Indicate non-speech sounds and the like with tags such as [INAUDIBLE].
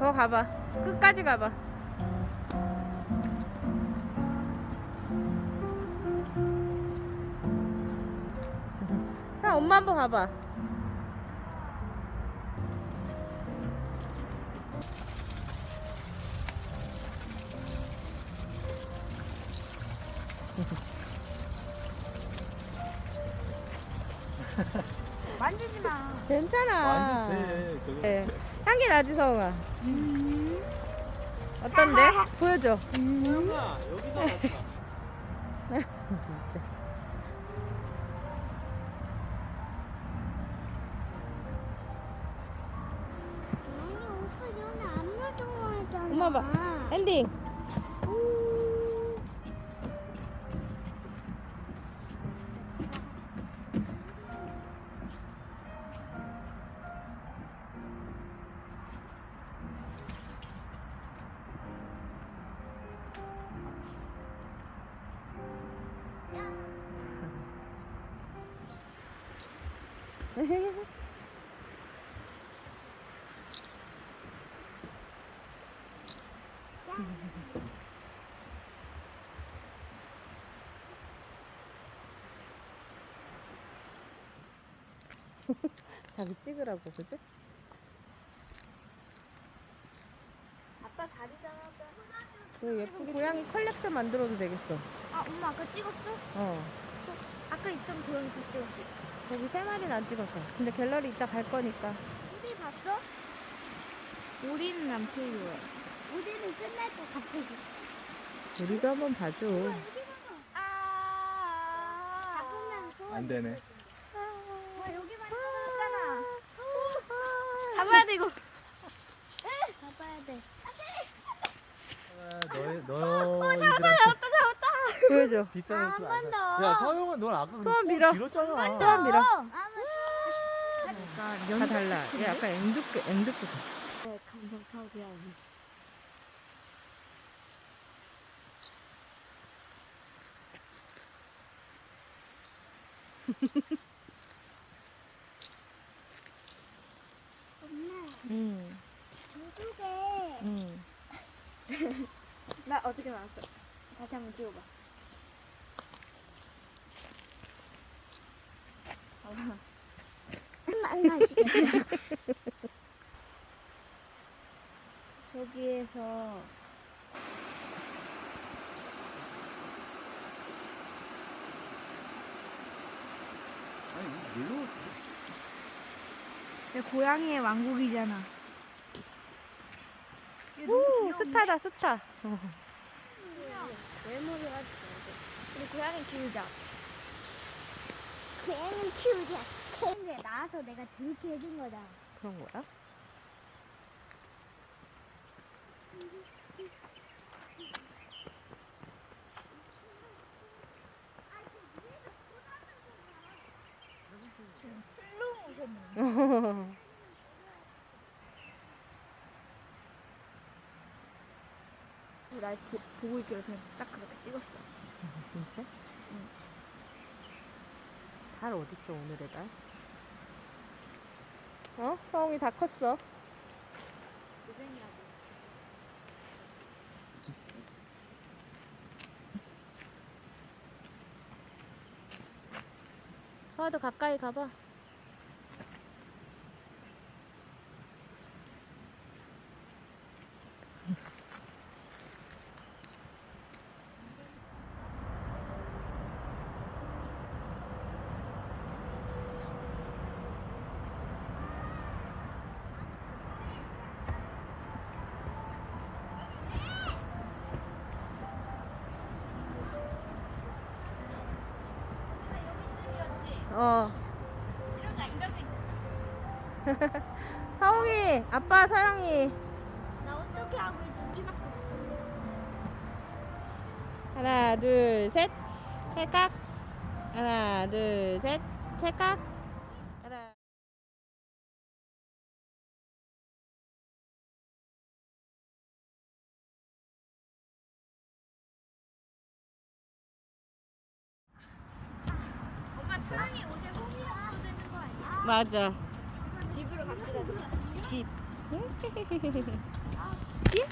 더 가봐. 끝까지 가봐. 자, 엄마 한번 가봐. [LAUGHS] 만지지 마. 괜찮아. 완전 돼. 네. 향기 나지, 성아? 어떤데? 보여줘. 소영아 여기서 맞자. 진짜. 아니 오빠. 엄마 봐. 엔딩. [LAUGHS] 자기 찍으라고, 그지? 아빠 다리 잡아봐. 그 예쁜 고양이 컬렉션 만들어도 되겠어. 아 엄마 아까 찍었어? 어. 아까 있던 고양이 다 찍었어. 거기 세 마리는 안 찍었어. 근데 갤러리 이따 갈 거니까. 우리 봤어? 우리는 안 필요해. 우리는 끝날 것 같아. 우리도 한번 봐줘. 아. 잡으면 소원. 안 되네. 와 여기만 있잖아. 잡아야 돼 이거. 잡아야 돼. 너희 너. 잡았다 잡았다. 보여줘. 뒷산에서 아, 한번 더. 야 서영아 넌 아까 그 소원 빌어. 빌었잖아. 소원 빌어. 그러니까 다 달라. 얘 약간 앵두께, 앵두께. 네, 감성 파괴야. [LAUGHS] 엄마, 응, 두둑에 응. [LAUGHS] 나 어떻게 나왔어? 다시 한번 찍어봐. 망가시겠다. [LAUGHS] 저기에서 아니 밀로 고양이의 왕국이잖아. 오, 스타다, 스타. 외모리가 우리 고양이 키우자. 고양이 키우자. 근데 나와서 내가 재밌게 해준 거다. 그런 거야? 슬로우 모션. 날 보, 보고 있기로 그냥 딱 그렇게 찍었어. 진짜? 달 어딨어, 오늘의 달? 어? 서웅이 다 컸어. 고생이라고. 서아도 가까이 가봐. 어. [LAUGHS] 서웅이, 아빠, 서영이. 나 어떻게 하고 있어. 하나, 둘, 셋. 찰칵. 하나, 둘, 셋. 찰칵. 어제 거 아니야? 맞아. 집으로 갑시다. 집. [LAUGHS] 예.